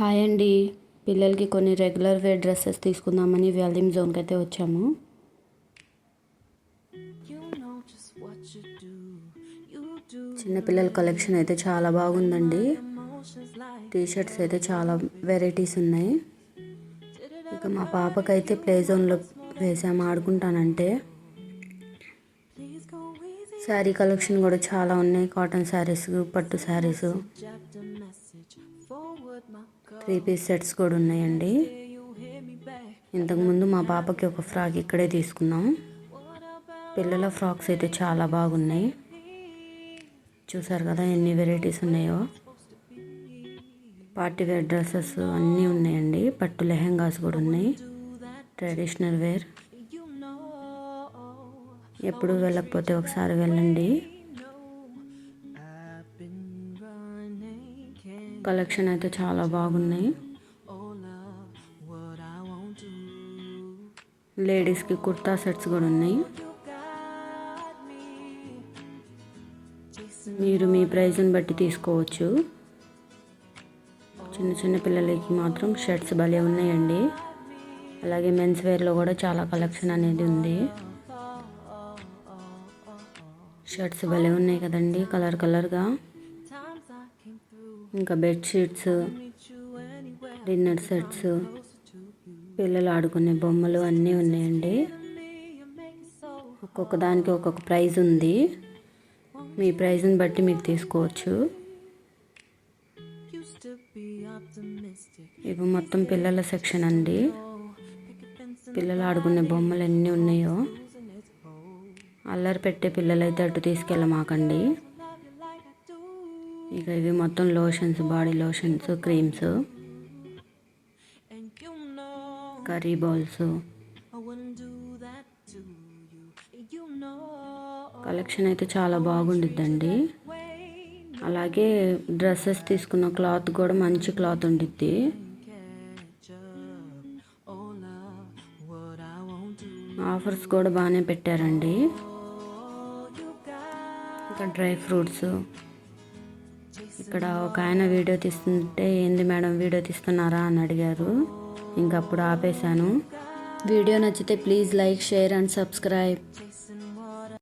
Hi అండి. పిల్లలకి కొన్ని రెగ్యులర్ వేర్ డ్రెస్సెస్ తీసుకుందామని వ్యాలిమ్ జోన్కి అయితే వచ్చాము చిన్నపిల్లల కలెక్షన్ అయితే చాలా బాగుందండి. టీషర్ట్స్ అయితే చాలా వెరైటీస్ ఉన్నాయి. ఇక మా పాపకైతే ప్లే జోన్లో వేసాము ఆడుకుంటానంటే. శారీ కలెక్షన్ కూడా చాలా ఉన్నాయి. కాటన్ శారీస్ పట్టు శారీస్. త్రీ పీస్ సెట్స్ కూడా ఉన్నాయండి. ఇంతకుముందు మా పాపకి ఒక ఫ్రాక్ ఇక్కడే తీసుకున్నాం. పిల్లల ఫ్రాక్స్ అయితే చాలా బాగున్నాయి. చూసారు కదా ఎన్ని వెరైటీస్ ఉన్నాయో. పార్టీ వేర్ డ్రెస్సెస్ అన్నీ ఉన్నాయండి. పట్టు లెహెంగాస్ కూడా ఉన్నాయి. Traditional wear. ఎప్పుడు వెళ్ళకపోతే ఒకసారి వెళ్ళండి. కలెక్షన్ అయితే చాలా బాగున్నాయి. లేడీస్కి కుర్తా సెట్స్ కూడా ఉన్నాయి. మీరు మీ ప్రైజ్ని బట్టి తీసుకోవచ్చు. చిన్న చిన్న పిల్లలకి మాత్రం షర్ట్స్ భలే ఉన్నాయండి. అలాగే మెన్స్ వేర్లో కూడా చాలా కలెక్షన్ అనేది ఉంది. షర్ట్స్ భలే ఉన్నాయి కదండి కలర్ కలర్గా. ఇంకా బెడ్షీట్స్ డిన్నర్ సెట్స్ పిల్లలు ఆడుకునే బొమ్మలు అన్నీ ఉన్నాయండి. ఒక్కొక్క దానికి ఒక్కొక్క ప్రైజ్ ఉంది. మీ ప్రైజ్ని బట్టి మీరు తీసుకోవచ్చు. ఇవి మొత్తం పిల్లల సెక్షన్ అండి. పిల్లలు ఆడుకునే బొమ్మలు ఎన్ని ఉన్నాయో. అల్లరి పెట్టే పిల్లలైతే అటు తీసుకెళ్ళమాకండి. ఇక ఇవి మొత్తం lotions body lotions creams curry bowls. Collection అయితే చాలా బాగుండిద్దండి. అలాగే డ్రెస్సెస్ తీసుకున్న క్లాత్ కూడా మంచి క్లాత్ ఉండిద్ది. ఆఫర్స్ కూడా బాగానే పెట్టారండి. ఇంకా డ్రై ఫ్రూట్స్. ఇక్కడ ఒక ఆయన వీడియో తీస్తుంటే ఏంది మేడం వీడియో తీస్తున్నారా? అని అడిగారు. ఇంకప్పుడు ఆపేశాను. వీడియో నచ్చితే please like share and subscribe.